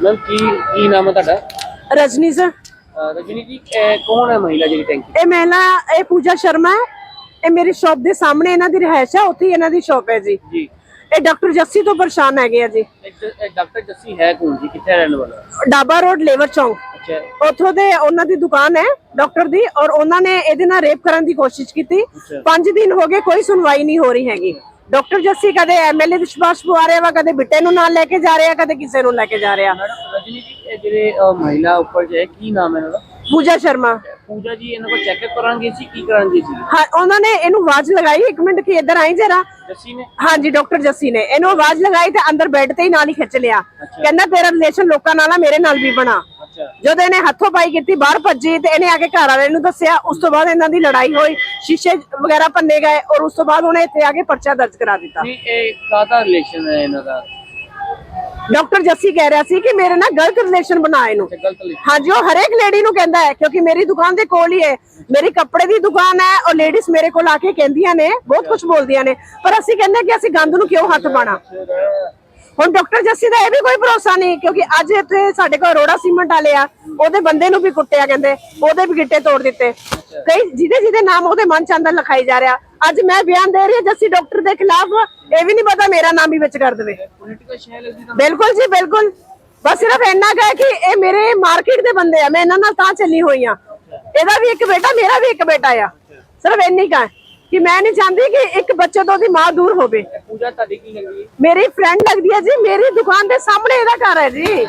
Ma'am ਕੀ ਕੀ ਨਾਮ ਹੈ ਤੁਹਾਡਾ? ਰਜਨੀ ਸਰ ਅਹ ਰਜਨੀ ਜੀ ਇਹ ਕੌਣ ਹੈ ਮਹਿਲਾ ਜਿਹੜੀ ਟੈਂਕੀ ਇਹ ਮਹਿਲਾ ਇਹ ਪੂਜਾ ਸ਼ਰਮਾ ਹੈ। ਇਹ ਮੇਰੀ ਸ਼ਾਪ ਦੇ ਸਾਹਮਣੇ ਇਹਨਾਂ ਦੀ ਰਿਹਾਇਸ਼ ਹੈ ਉੱਥੇ ਹੀ ਇਹਨਾਂ ਦੀ ਸ਼ਾਪ ਹੈ ਜੀ। ਜੀ। ਇਹ ਡਾਕਟਰ ਜੱਸੀ ਤੋਂ ਪਰੇਸ਼ਾਨ ਹੈਗੇ ਆ ਜੀ। ਡਾਕਟਰ ਜੱਸੀ ਹੈ ਕੌਣ ਜੀ? ਕਿੱਥੇ ਰਹਿਣ ਵਾਲਾ? ਡਾਬਾ ਰੋਡ ਲੇਵਰ ਚੌਂਕ। ਅੱਛਾ। ਉੱਥੋਂ ਦੇ ਉਹਨਾਂ ਦੀ ਦੁਕਾਨ ਹੈ ਡਾਕਟਰ ਦੀ ਔਰ ਉਹਨਾਂ ਨੇ ਇਹਦੇ ਨਾਲ ਰੇਪ ਕਰਨ ਦੀ ਕੋਸ਼ਿਸ਼ ਕੀਤੀ। 5 ਦਿਨ ਹੋ ਗਏ ਕੋਈ ਸੁਣਵਾਈ ਨਹੀਂ ਹੋ ਰਹੀ ਹੈਗੀ। ਡਾਕਟਰ ਜੱਸੀ ਕਦੇ ਐਮਐਲਏ ਵਿਸ਼ਵਾਸ ਪਵਾ ਰਿਹਾ ਵਾ ਕਦੇ ਬਿੱਟੇ ਨੂੰ ਨਾਲ ਲੈ ਕੇ ਜਾ ਰਿਹਾ ਕਦੇ ਕਿਸੇ ਨੂੰ ਲੈ ਕੇ ਜਾ ਰਿਹਾ। ਮੈਡਮ ਰਜਨੀ ਜੀ ਇਹ ਜਿਹੜੇ ਅਹ, ਮਹਿਲਾ ਉੱਪਰ ਜੇ ਕੀ ਨਾਮ ਹੈ ਇਹਨਾਂ ਦਾ? ਪੂਜਾ ਸ਼ਰਮਾ। ਪੂਜਾ ਜੀ ਇਹਨਾਂ ਕੋਲ ਚੈੱਕਅਪ ਕਰਾਂਗੇ ਸੀ ਕੀ ਕਰਾਂਗੇ ਸੀ ਹਾਂ ਉਹਨਾਂ ਨੇ ਇਹਨੂੰ ਆਵਾਜ਼ ਲਗਾਈ ਇੱਕ ਮਿੰਟ ਕਿ ਇੱਧਰ ਆਈ ਜਰਾ। ਜੱਸੀ ਨੇ? ਹਾਂਜੀ ਡਾਕਟਰ ਜੱਸੀ ਨੇ। ਇਹਨੂੰ ਆਵਾਜ਼ ਲਗਾਈ ਤੇ ਅੰਦਰ ਬੈੱਡ ਤੇ ਹੀ ਨਾਲ ਹੀ ਖਿੱਚ ਲਿਆ। ਕਹਿੰਦਾ ਤੇਰਾ ਰਿਲੇਸ਼ਨ ਲੋਕਾਂ ਨਾਲ ਆ ਮੇਰੇ ਨਾਲ ਵੀ ਬਣਾ। ਜਦੋਂ ਇਹਨੇ ਹੱਥੋਂ ਪਾਈ ਕੀਤੀ ਬਾਹਰ ਭੱਜੀ ਤੇ ਇਹਨੇ ਆ ਕੇ ਘਰ ਵਾਲੇ ਨੂੰ ਦੱਸਿਆ ਉਸ ਤੋਂ ਬਾਅਦ ਇਹਨਾਂ ਦੀ ਲੜਾਈ ਹੋਈ ਸ਼ੀਸ਼ੇ ਵਗੈਰਾ ਭੰਨੇ ਗਏ ਔਰ ਉਸ ਤੋਂ ਬਾਅਦ ਉਹਨੇ ਇੱਥੇ ਆ ਕੇ ਪਰਚਾ ਦਰਜ ਕਰਾ ਦਿੱਤਾ। ਨਹੀਂ ਇਹ ਕਾਹਦਾ ਰਿਲੇਸ਼ਨ ਹੈ ਇਹਨਾਂ ਦਾ? ਡਾਕਟਰ ਜੱਸੀ ਕਹਿ ਰਿਹਾ ਸੀ ਕਿ ਮੇਰੇ ਨਾਲ ਗਲਤ ਰਿਲੇਸ਼ਨ ਬਣਾ ਇਹਨੂੰ। ਤੇ ਗਲਤ ਲਿਖ ਹਾਂਜੀ ਉਹ ਹਰੇਕ ਲੇਡੀ ਨੂੰ ਕਹਿੰਦਾ ਹੈ ਕਿਉਂਕਿ ਮੇਰੀ ਦੁਕਾਨ ਦੇ ਕੋਲ ਹੀ ਹੈ। ਮੇਰੀ ਕੱਪੜੇ ਦੀ ਦੁਕਾਨ ਹੈ ਔਰ ਲੇਡੀਜ਼ ਮੇਰੇ ਕੋਲ ਆ ਕੇ ਕਹਿੰਦੀਆਂ ਨੇ ਬਹੁਤ ਕੁਝ ਬੋਲਦੀਆਂ ਨੇ। ਪਰ ਅਸੀਂ ਕਹਿੰਦੇ ਕਿ ਅਸੀਂ ਗੰਦ ਨੂੰ ਕਿਉਂ ਹੱਥ ਪਾਣਾ ਹੁਣ ਡਾਕਟਰ ਜੱਸੀ ਦਾ ਇਹ ਵੀ ਕੋਈ ਭਰੋਸਾ ਨਹੀਂ ਕਿਉਂਕਿ ਅੱਜ ਇੱਥੇ ਸਾਡੇ ਕੋਲ ਰੋੜਾ ਸੀਮੈਂਟ ਵਾਲੇ ਆ ਉਹਦੇ ਬੰਦੇ ਨੂੰ ਵੀ ਕੁੱਟਿਆ ਕਹਿੰਦੇ ਉਹਦੇ ਵੀ ਗਿੱਟੇ ਤੋੜ ਦਿੱਤੇ। ਕਈ ਜਿਹਦੇ ਜਿਹਦੇ ਨਾਮ ਉਹਦੇ ਮਨ ਚ ਅੰਦਰ ਲਿਖਾਈ ਜਾ ਰਿਹਾ। ਅੱਜ ਮੈਂ ਬਿਆਨ ਦੇ ਰਹੀ ਹਾਂ ਜੱਸੀ ਡਾਕਟਰ ਦੇ ਖਿਲਾਫ ਇਹ ਵੀ ਨਹੀਂ ਪਤਾ ਮੇਰਾ ਨਾਮ ਵੀ ਵਿੱਚ ਕਰ ਦੇਵੇ। ਬਿਲਕੁਲ ਜੀ ਬਿਲਕੁਲ। ਬਸ ਸਿਰਫ ਇੰਨਾ ਕੁ ਹੈ ਕਿ ਇਹ ਮੇਰੇ ਮਾਰਕੀਟ ਦੇ ਬੰਦੇ ਆ ਮੈਂ ਇਹਨਾਂ ਨਾਲ ਤਾਂ ਚੱਲੀ ਹੋਈ ਆ ਇਹਦਾ ਵੀ ਇੱਕ ਬੇਟਾ ਮੇਰਾ ਵੀ ਇੱਕ ਬੇਟਾ ਆ। ਸਿਰਫ ਇੰਨੀ ਕਾ ਕਿ ਮੈਂ ਨਹੀਂ ਚਾਹੁੰਦੀ ਕਿ ਇੱਕ ਬੱਚੇ ਤੋਂ ਉਹਦੀ ਮਾਂ ਦੂਰ ਹੋਵੇ। ਇਹ ਪੂਜਾ ਤੁਹਾਡੀ ਕੀ ਲੱਗਦੀ ਹੈ? ਮੇਰੀ ਫਰੈਂਡ ਲੱਗਦੀ ਹੈ ਜੀ ਮੇਰੀ ਦੁਕਾਨ ਦੇ ਸਾਹਮਣੇ ਇਹਦਾ ਘਰ ਹੈ ਜੀ।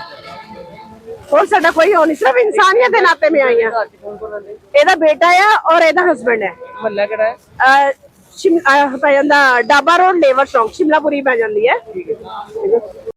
ਹੋਰ ਸਾਡਾ ਕੋਈ ਹੋ ਨਹੀਂ ਸਿਰਫ ਇਨਸਾਨੀਅਤ ਦੇ ਨਾਤੇ ਮੈਂ ਆਈ ਕੌਣ ਕੌਣ ਰਹਿੰਦੇ? ਇਹਦਾ ਬੇਟਾ ਆ ਔਰ ਇਹਦਾ ਹਸਬੰਡ ਹੈ। ਮਹੱਲਾ ਕਿਹੜਾ ਹੈ? ਅਹ ਸ਼ਿਮ ਅਹ ਪੈ ਜਾਂਦਾ ਡਾਬਾ ਰੋਡ ਲੇਵਰ ਚੌਂਕ ਸ਼ਿਮਲਾਪੁਰੀ ਪੈ ਜਾਂਦੀ ਹੈ। ਠੀਕ ਹੈ